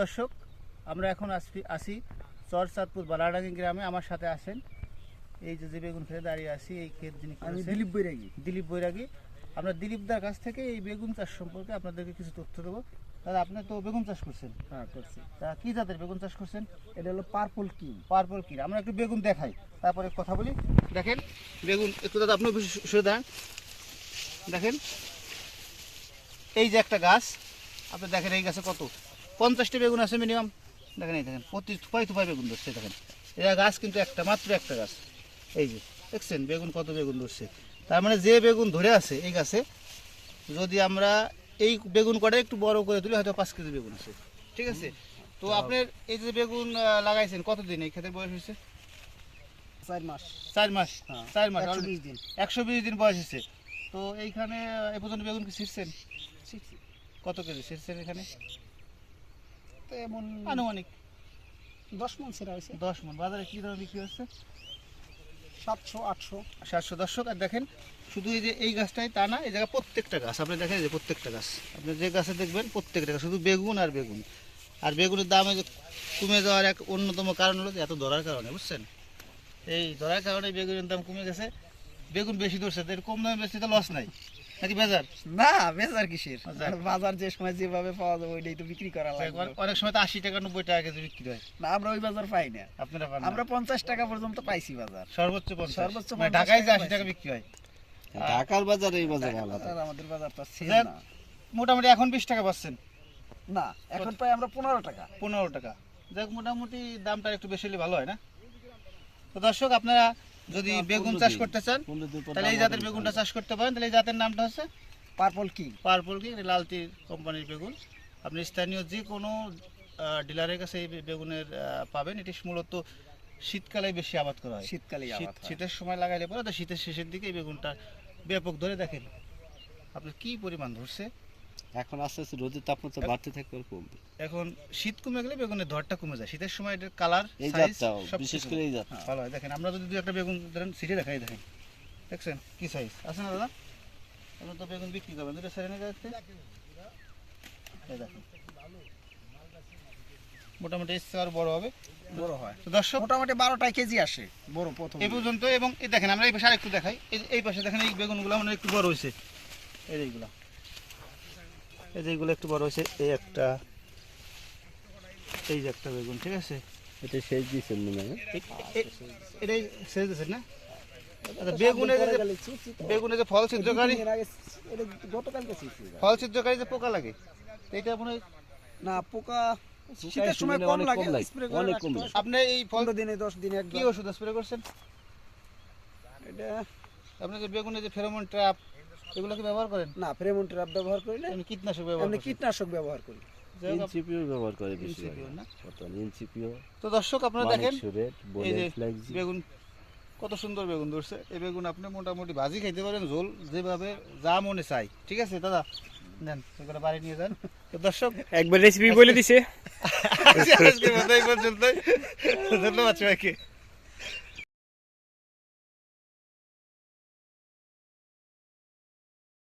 দর্শক আমরা এখন আসি চর চাঁদপুর বালাডাঙ্গি গ্রামে। আমার সাথে আসেন এই যে বেগুন খেতে দাঁড়িয়ে আছি এই ক্ষেত যিনি দিলীপ বৈরাগী। দিলীপ বৈরাগী। আমরা দিলীপ দার কাছ থেকে এই বেগুন চাষ সম্পর্কে আপনাদেরকে কিছু তথ্য দেবো। দাদা আপনি তো বেগুন চাষ করছেন। হ্যাঁ করছি। তা কি জাতের বেগুন চাষ করছেন? এটা হলো পার্পল কিং পার্পল কি আমরা একটু বেগুন দেখাই তারপরে কথা বলি। দেখেন বেগুন একটু দাদা আপনি শুয়ে দাঁড়ান। দেখেন এই যে একটা গাছ আপনি দেখেন এই গাছে কত? পঞ্চাশটি বেগুন আছে মিনিমাম। দেখেন এই দেখেন প্রতি থুপাই থুপাই বেগুন ধরছে দেখেন। এটা গাছ কিন্তু একটা মাত্র একটা গাছ। এই যে দেখছেন বেগুন কত বেগুন ধরছে। তার মানে যে বেগুন ধরে আছে এই গাছে যদি আমরা এই বেগুন কটা একটু বড় করে তুলি হয়তো পাঁচ কেজি বেগুন আছে। ঠিক আছে? তো আপনার এই যে বেগুন লাগাইছেন কতদিন এই ক্ষেতের বয়স হয়েছে? চার মাস। চার মাস? হ্যাঁ চার মাস একশো বিশ দিন। একশো বিশ দিন বয়স হয়েছে। তো এইখানে এ পর্যন্ত বেগুন কি ছিঁড়ছেন? কত কেজি ছিঁড়ছেন এখানে? তো এমন আনুমানিক। দশ মন সেরা হয়েছে। দশ মন। বাজারে কি দাম বিক্রি হচ্ছে? সাতশো আটশো। সাতশো। দর্শক আর দেখেন শুধু এই যে এই গাছটাই তা না এই জায়গায় প্রত্যেকটা গাছ। আপনি দেখেন যে প্রত্যেকটা গাছ। আপনি যে গাছে দেখবেন প্রত্যেকটা গাছ। শুধু বেগুন আর বেগুন। আর বেগুনের দাম এই কমে যাওয়ার এক অন্যতম কারণ হলো এত ধরার কারণে বুঝছেন? এই ধরার কারণে বেগুনের দাম কমে গেছে। বেগুন বেশি ধরছে এর কম দামে বেশি তো লস নাই। নাকি বেজার? না বেচার কিসের? বাজার। বাজার যে সময় যেভাবে পাওয়া যাবে ওইটাই তো বিক্রি করা অনেক সময় তো আশি টাকা নব্বই টাকা কেজি বিক্রি হয়। না আমরা ওই বাজার পাই না। আপনারা পান আমরা পঞ্চাশ টাকা পর্যন্ত পাইছি বাজার। সর্বোচ্চ সর্বোচ্চ মানে 50 ঢাকায় যে আশি টাকা বিক্রি হয়। ঢাকার বাজার এই বাজার আলাদা। আমাদের বাজার তো মোটামুটি এখন বিশ টাকা পাচ্ছেন। না এখন পাই আমরা পনেরো টাকা। পনেরো টাকা। যাক মোটামুটি দামটা একটু বেশি হলে ভালো হয় না? তো দর্শক আপনারা যদি বেগুন চাষ করতে চান তাহলে এই জাতের বেগুনটা চাষ করতে পারেন। তাহলে এই জাতের নামটা হচ্ছে পার্পল কিং পার্পল কি লালতির কোম্পানির বেগুন। আপনি স্থানীয় যে কোনো ডিলারের কাছে এই বেগুনের পাবেন। এটি মূলত শীতকালে বেশি আবাদ করা হয়। শীতকালে আবাদ শীতের সময় লাগাইলে পরে তো শীতের শেষের দিকে এই বেগুনটা ব্যাপক ধরে দেখেন। আপনার কি পরিমাণ ধরছে? এখন আস্তে আস্তে রোদের তাপমাত্রা বাড়তে থাকবে আর কমবে। এখন শীত কমে গেলে বেগুনের ধরটা কমে যায়। শীতের সময় এটার কালার এই সাইজ জাতটা বিশেষ করে এই জাতটা। ভালো হয়। দেখেন আমরা যদি দু একটা বেগুন ধরেন সিটে দেখাই দেখেন। দেখছেন কি সাইজ আছে না দাদা? আপনি তো বেগুন বিক্রি করবেন। দুটো সেরে নিয়ে যাচ্ছে এই দেখেন। মোটামুটি এসছে আর বড় হবে। বড় হয়। তো দর্শক মোটামুটি বারোটা কেজি আসে বড় প্রথম। এই পর্যন্ত এবং এই দেখেন আমরা এই পাশে আরেকটু দেখাই। এই এই পাশে দেখেন এই বেগুনগুলো মানে একটু বড় হয়েছে। এইগুলা। এই যে এইগুলো একটু বড় হয়েছে এই একটা এই যে একটা বেগুন ঠিক আছে? এটা শেষ দিয়েছেন মনে হয় এটাই দিয়েছেন না? আচ্ছা বেগুনে যে বেগুনে যে ফল ছিদ্রকারী ফল ছিদ্রকারী যে পোকা লাগে মনে হয় না পোকা শীতের সময় কম লাগে স্প্রে অনেক কম আপনি এই ফল পনেরো দিনে দশ দিনে কি ওষুধ স্প্রে করছেন? এটা আপনি যে বেগুনে যে ফেরোমন ট্র্যাপ এগুলো কি ব্যবহার করেন? না ফ্রেমন ট্র্যাপ ব্যবহার করি না। কীটনাশক ব্যবহার করেন? কীটনাশক ব্যবহার করি। যাই হোক, আপ- ইনসিপিও ব্যবহার করে বেশি ইনসিপিও তো দর্শক আপনারা দেখেন এই যে বেগুন কত সুন্দর বেগুন ধরছে। এই বেগুন আপনি মোটামুটি ভাজি খাইতে পারেন ঝোল যেভাবে যা মনে চাই। ঠিক আছে দাদা? নেন এগুলো বাড়ি নিয়ে যান। তো দর্শক একবার রেসিপি বলে দিছে। এই পর্যন্তই। ধন্যবাদ সবাইকে।